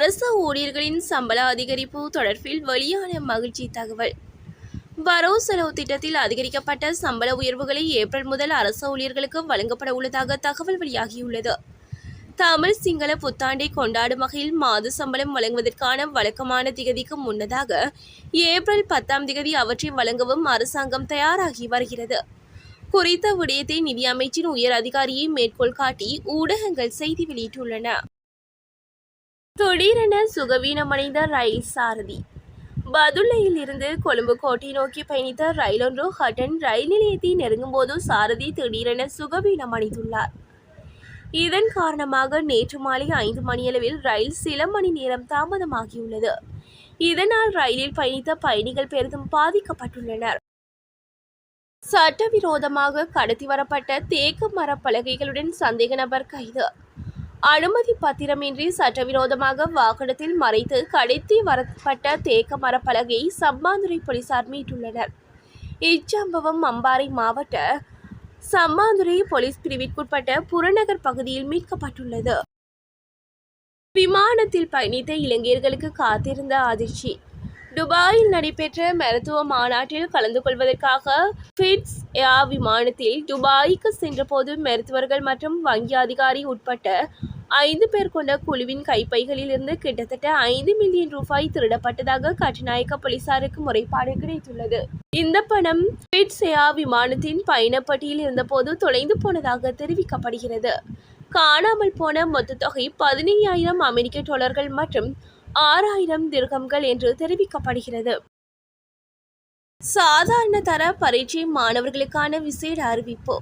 அரசு ஊழியர்களின் சம்பள அதிகரிப்பு தொடர்பில் வெளியான மகிழ்ச்சி தகவல். வரவு செலவு திட்டத்தில் அதிகரிக்கப்பட்ட சம்பள உயர்வுகளை ஏப்ரல் முதல் அரசு ஊழியர்களுக்கு வழங்கப்பட உள்ளதாக தகவல் வெளியாகியுள்ளது. தமிழ் சிங்கள புத்தாண்டை கொண்டாடும் வகையில் மாத சம்பளம் வழங்குவதற்கான வழக்கமான திகதிக்கு முன்னதாக ஏப்ரல் பத்தாம் திகதி அவற்றை வழங்கவும் அரசாங்கம் தயாராகி வருகிறது. குறித்த விடயத்தை நிதி அமைச்சின் உயர் அதிகாரியை மேற்கோள் காட்டி ஊடகங்கள் செய்தி வெளியிட்டுள்ளன. திடீரென சுகவீனமடைந்த ரயில் சாரதி. பதுளையில் இருந்து கொழும்பு கோட்டை நோக்கி பயணித்த ரயிலொன்று ஹட்டன் ரயில் நிலையத்தை நெருங்கும் போது சாரதி திடீரென சுகவீனமடைந்துள்ளார். இதன் காரணமாக நேற்று மாலை ஐந்து மணியளவில் ரயில் சில மணி நேரம் தாமதமாகியுள்ளது. இதனால் ரயிலில் பயணித்த பயணிகள் பெரிதும் பாதிக்கப்பட்டுள்ளனர். சட்டவிரோதமாக கடத்தி வரப்பட்ட தேக்கு மரப் பலகைகளுடன் சந்தேக நபர் கைது. அனுமதி பத்திரமின்றி சட்டவிரோதமாக வாகனத்தில் மறைத்து கடத்தி வரப்பட்ட தேக்க மரப்பலகையை சம்மாந்துறை போலீசார் மீட்டுள்ளனர். இச்சம்பவம் அம்பாறை மாவட்ட சம்மாந்துறை போலீஸ் பிரிவிற்குட்பட்ட புறநகர் பகுதியில் மீட்கப்பட்டுள்ளது. விமானத்தில் பயணித்த இளைஞர்களுக்கு காத்திருந்த அதிர்ச்சி. துபாயில் நடைபெற்ற மருத்துவ மாநாட்டில் கலந்து கொள்வதற்காக ஃபிட்ஸ் ஏர் விமானத்தில் துபாய்க்கு சென்றபோது மருத்துவர்கள் மற்றும் வங்கி அதிகாரி உட்பட்ட ஐந்து பேர் கொண்ட குழுவின் கைப்பைகளில் இருந்து கிட்டத்தட்ட ஐந்து மில்லியன் ரூபாய் திருடப்பட்டதாக கட்டுநாயக்க போலீசாருக்கு முறைப்பாடு கிடைத்துள்ளது. இந்த பணம் ஃபிட்ஸ் விமானத்தின் பயணப்பட்டியில் இருந்தபோது தொலைந்து போனதாக தெரிவிக்கப்படுகிறது. காணாமல் போன மொத்த தொகை பதினையாயிரம் அமெரிக்க டாலர்கள் மற்றும் ஆறாயிரம் திருகம்கள் என்று தெரிவிக்கப்படுகிறது. சாதாரண தர பரீட்சை மாணவர்களுக்கான விசேட அறிவிப்பு.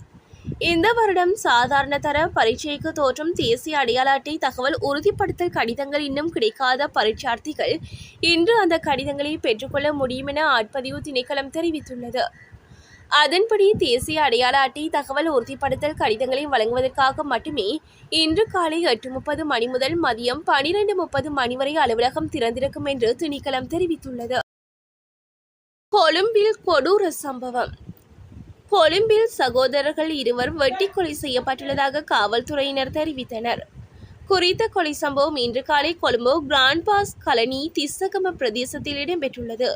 இந்த வருடம் சாதாரண தர பரீட்சைக்கு தோற்றும் தேசிய அடையாள அட்டை தகவல் உறுதிப்படுத்தல் கடிதங்கள் இன்னும் கிடைக்காத பரீட்சார்த்திகள் இன்று அந்த கடிதங்களை பெற்றுக்கொள்ள முடியும் என ஆட்பதிவு திணைக்களம் தெரிவித்துள்ளது. அதன்படி தேசிய அடையாள அட்டை தகவல் உறுதிப்படுத்தல் கடிதங்களை வழங்குவதற்காக மட்டுமே இன்று காலை எட்டு முப்பது மணி முதல் மதியம் பனிரெண்டு முப்பது மணி வரை அலுவலகம் திறந்திருக்கும் என்று திணைக்களம் தெரிவித்துள்ளது. கொழும்பில் கொடூர சம்பவம். கொழும்பில் சகோதரர்கள் இருவர் வெட்டி கொலை செய்யப்பட்டுள்ளதாக காவல்துறையினர் தெரிவித்தனர். குறித்த கொலை சம்பவம் இன்று காலை கொழும்பு கிராண்ட் பாஸ் கலனி திஸ்ஸகம பிரதேசத்தில் இடம்பெற்றுள்ளது.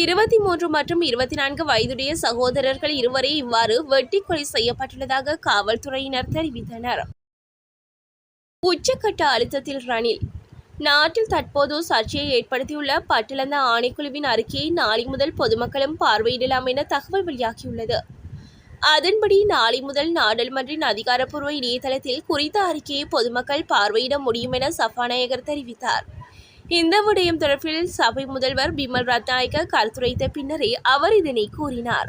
இருபத்தி மூன்று மற்றும் இருபத்தி நான்கு வயதுடைய சகோதரர்கள் இருவரே இவ்வாறு வெட்டி கொலை செய்யப்பட்டுள்ளதாக காவல்துறையினர் தெரிவித்தனர். உச்சக்கட்ட அழுத்தத்தில் ரணில் நாட்டில் தற்போது சர்ச்சையை ஏற்படுத்தியுள்ள பட்டிலந்த ஆணைக்குழுவின் அறிக்கையை நாளை முதல் பொதுமக்களும் பார்வையிடலாம் என தகவல் வெளியாகியுள்ளது. அதன்படி நாளை முதல் நாடாளுமன்றின் அதிகாரப்பூர்வ இணையதளத்தில் குறித்த அறிக்கையை பொதுமக்கள் பார்வையிட முடியும் என சபாநாயகர் தெரிவித்தார். இந்த விடயம் தொடர்பில் சபை முதல்வர் பிமல் ரத்நாயக்க கருத்துரைத்த பின்னரே அவர் இதனை கூறினார்.